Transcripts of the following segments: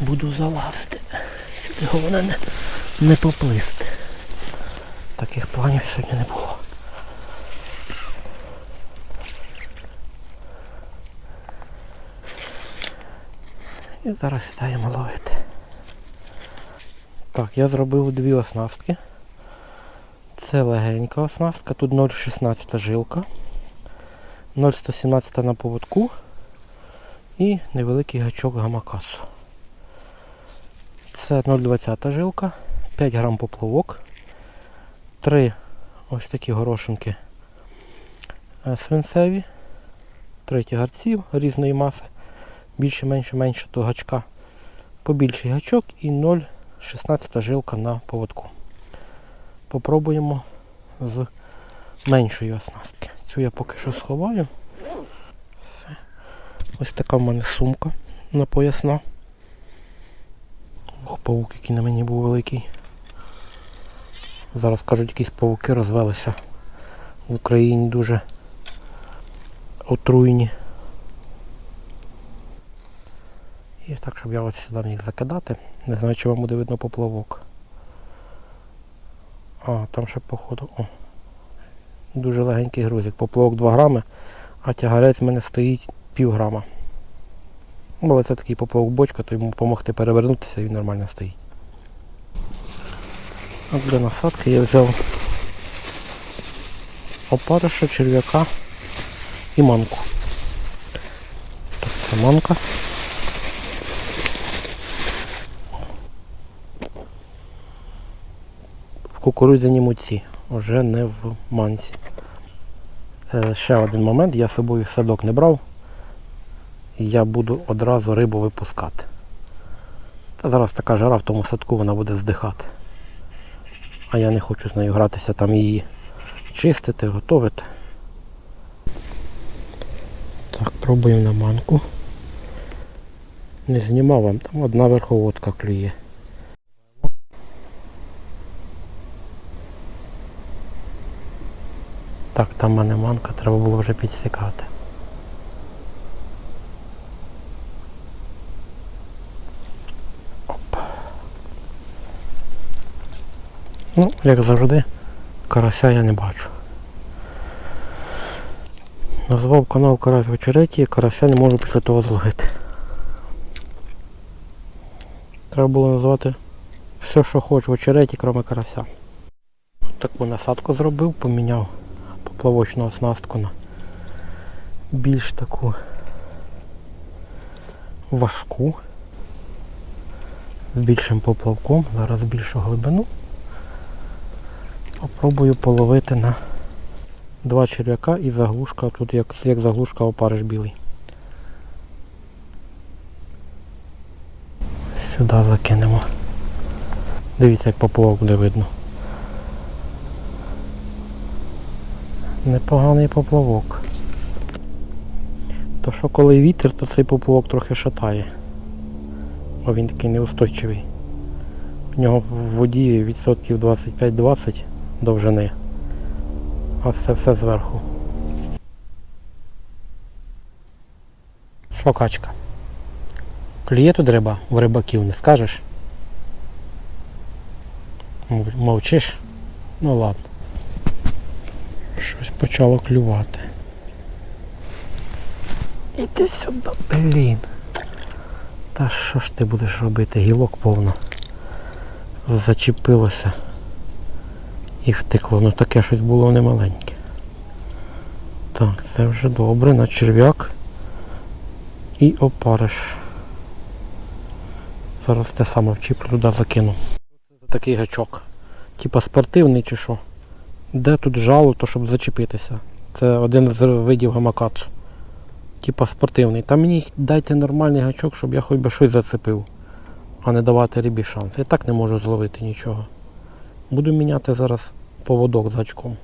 буду залазити. Сюди головне не, не поплисти. Таких планів сьогодні не було. І зараз сідаємо ловити. Так, я зробив дві оснастки. Це легенька оснастка, тут 0,16 жилка, 0,117 на поводку і невеликий гачок гамакасу. Це 0,20 жилка, 5 грам поплавок, 3 ось такі горошинки е, свинцеві, 3 тягарців різної маси, більше, менше, менше до гачка, побільший гачок і 0,16 жилка на поводку. Попробуємо з меншої оснастки. Цю я поки що сховаю. Все. Ось така в мене сумка на поясна. Ох, павук, який на мені був великий. Зараз кажуть, якісь павуки розвелися в Україні дуже отруйні. І так, щоб я ось сюди міг закидати. Не знаю, чи вам буде видно поплавок. А, там ще походу. О. Дуже легенький грузик. Поплавок 2 грами, а тягарець в мене стоїть пів грама. Ну, Але це такий поплавок бочка, то йому допомогти перевернутися, він нормально стоїть. А для насадки я взяв опариша, черв'яка і манку. Так, це манка. В кукурудзяній муці, вже не в манці. Е, ще один момент, я з собою садок не брав. Я буду одразу рибу випускати. Та зараз така жара в тому садку вона буде здихати. А я не хочу з нею гратися, там її чистити, готувати. Так, пробуємо на манку. Не знімав вам, там одна верховодка клює. Так, там в мене манка, треба було вже підсікати. Ну, як завжди, карася я не бачу. Назвав канал Карась в очереті, карася не можу після того зловити. Треба було назвати все, що хочу в очереті, крім карася. Таку насадку зробив, поміняв поплавочну оснастку на більш таку важку. З більшим поплавком, зараз більшу глибину. Попробую половити на два черв'яка і заглушка, тут як, як заглушка опариш білий. Сюди закинемо. Дивіться, як поплавок буде видно. Непоганий поплавок. То що коли вітер, то цей поплавок трохи шатає. Бо він такий неустойчивий. В нього в воді відсотків 25-20 довжини. А це все зверху. Що качка? Клює тут риба в рибаків, не скажеш? Мовчиш? Ну ладно. Щось почало клювати. Іди сюди, блін. Та що ж ти будеш робити? Гілок повно. Зачепилося і втекло. Ну таке щось було немаленьке. Так, це вже добре, на черв'як і опариш. Зараз те саме вчіплю туди закину. Такий гачок. Типа спортивний чи що. Де тут жало, то щоб зачепитися. Це один з видів гамакацу. Типа спортивний. Та мені дайте нормальний гачок, щоб я хоч би щось зацепив, а не давати рибі шанс. Я так не можу зловити нічого. Буду міняти зараз поводок з гачком.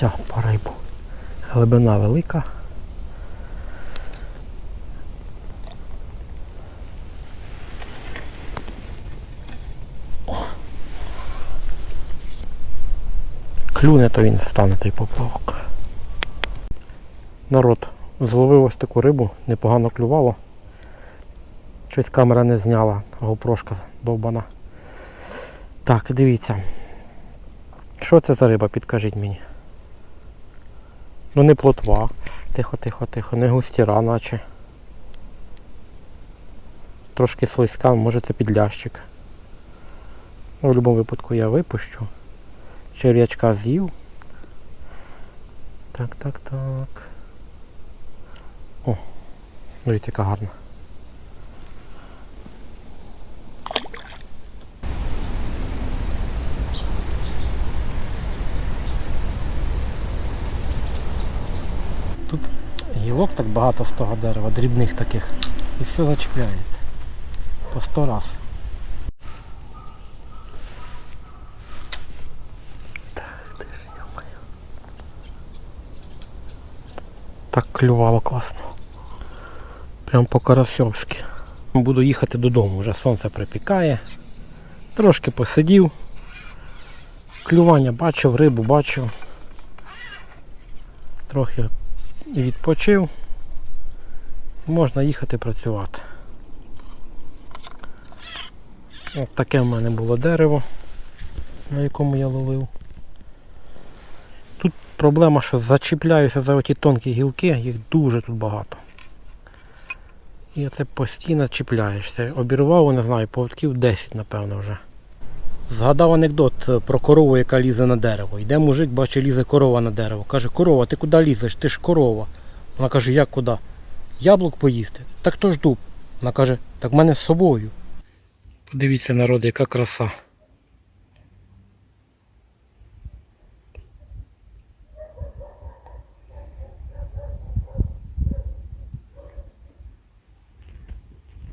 Все, по рибу. Глибина велика. Клюне, то він стане той поплавок. Народ, зловив ось таку рибу, непогано клювало. Щось камера не зняла, гопрошка довбана. Так, дивіться. Що це за риба, підкажіть мені. Ну не плотва. Тихо, тихо, тихо, не густіра, наче. Трошки слизька, може це підлящик. Ну, в будь-якому випадку я випущу. Черв'ячка з'їв. Так, так, так. О, дивіться, яка гарна. Тут гілок так багато з того дерева, дрібних таких. І все зачіпляється. По сто раз. Так клювало класно. Прям по карасьовськи. Буду їхати додому, вже сонце припікає. Трошки посидів. Клювання бачив, рибу бачив. Трохи відпочив. Можна їхати працювати. От таке в мене було дерево, на якому я ловив. Тут проблема, що зачіпляюся за оті тонкі гілки, їх дуже тут багато. І це постійно чіпляєшся. Обірвав, не знаю, поводків 10, напевно, вже. Згадав анекдот е, про корову, яка лізе на дерево. Йде мужик, бачить, лізе корова на дерево. Каже, корова, ти куди лізеш? Ти ж корова. Вона каже, як куди? Яблук поїсти. Так то ж дуб. Вона каже, так в мене з собою. Подивіться, народ, яка краса.